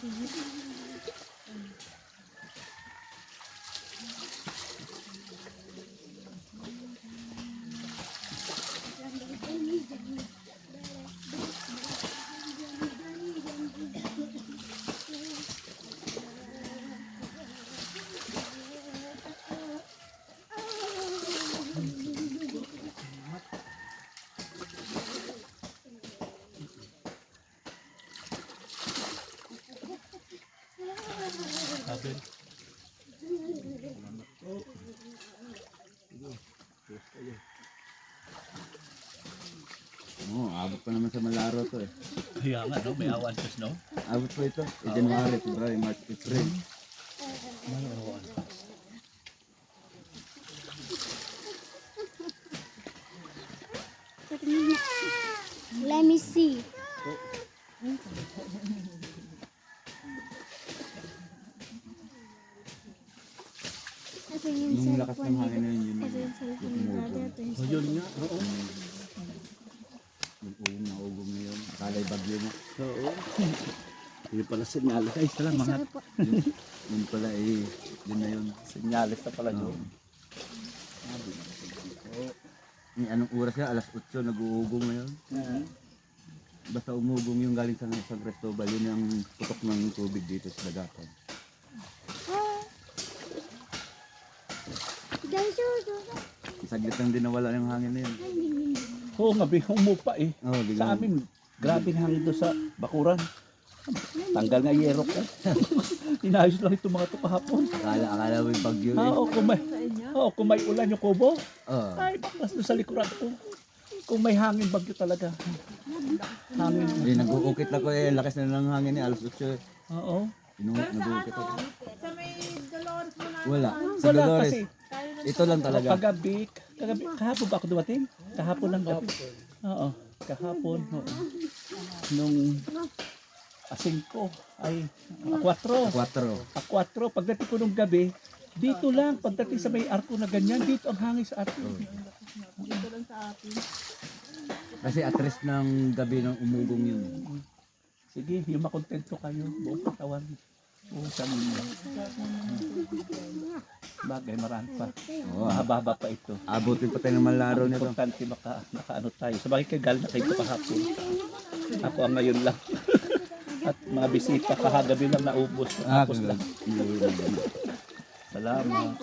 Tinggi. natin. Oo, oh, abot pa naman sa Malaro to eh. Kaya nga, no? May awan sa snow. Abot pa ito. Eh, January, February, March, April. May awan pa. Let me see. Ito yung Yung lakas ng hangin na yun, yun. Ito yung cellphone ni Daddy. Ito yung So, yun nga, oo. Yung ugong na ugong na yun. Akala'y bagyo na. Oo. Yun pala sinyalis. Ay, salamat. Yun, yun pala eh, yun na yun. Sinyalis na pala yun. Eh, anong oras yan? Alas 8, nag-uugong na yun. Basta umugong yung galing sa San Cristobal, yun ang putok ng tubig dito sa Dagatan. Guys, oh, Saglit lang din nawala yung hangin na yun. Oo nga, bi, umupa eh. Oh, Sa amin, grabe ang hangin doon sa bakuran. Tanggal nga yero ko. Inayos lang itong mga ito kahapon. Akala, akala mo yung bagyo eh. Oo, kung may, oo, kung may ulan yung kubo, Oo. ay, baklas doon sa likuran ko. Kung may hangin, bagyo talaga. Hangin. Eh, nag-uukit ako eh. Lakas na ng hangin eh. Alas 8 eh. Oo. Inu- nag-uukit ako. Sa may Dolores mo na. Wala. Sa Wala Dolores. kasi. Ito lang talaga. Kagabi, kagabi, kahapon ba ako dumating? Kahapon lang gabi. Oo, kahapon. Oo. Nung asing ko ay a 4. 4. A 4, pagdating ko nung gabi, dito lang, pagdating sa may arko na ganyan, dito ang hangin sa arko. Dito lang sa atin. Kasi atras ng gabi ng umugong yun. Sige, yung makontento kayo, buong katawan. Buong kanina. Bagay, marami pa. Oo, Mahaba pa ito. abutin pa tayo ng malaro Ang nito. importante maka, makaano tayo. Sa bagay kayo, galing na kayo kahapon. Ako ang ngayon lang. At mga bisita, kahagabi lang naubos. Ah, Tapos lang. Salamat.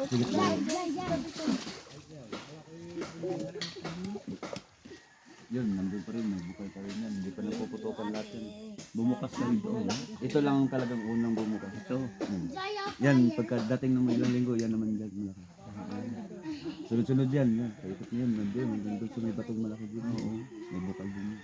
Yun, nandun pa rin. Nagbukay pa rin yan. Hindi pa napuputukan lahat yan. Bumukas na rin doon. Ito lang ang talagang unang bumukas. Ito. Hmm. Yan, pagkadating ng ilang linggo, yan naman dyan malaki. Sunod-sunod yan, yan. Paikot na yan, nandun. Hanggang doon sa may batong malaki din. Oo. May bukal din yan.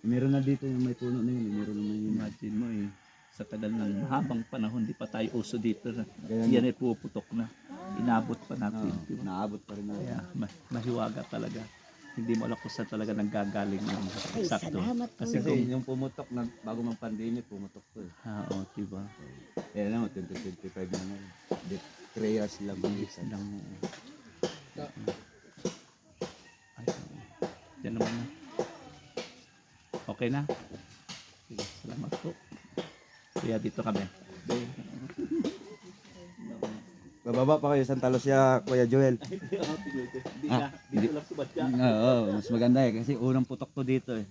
Meron na dito yung may puno na yun. Meron naman yun. Imagine mo eh. Sa tagal ng mahabang panahon, di pa tayo uso dito. Kaya Yan ay puputok na. Inabot pa natin. Ba? naabot pa rin na. Kaya ma- mahiwaga talaga. Hindi mo alam kung saan talaga nanggagaling yung eksakto. Kasi Kasi kung, yung pumutok, na, bago mang pandemic, pumutok to eh. ah, oh, diba? Eh, alam mo, 2025 na ngayon. Di, 3 years lang ang isa. Lang, ay, yan naman na. Okay na? Sige, salamat po. Kaya dito kami. Bababa pa kayo, Santa Lucia, Kuya Joel. Hindi Ah, na, dito lang sumadya. Oo, mas maganda eh, kasi unang putok to dito eh.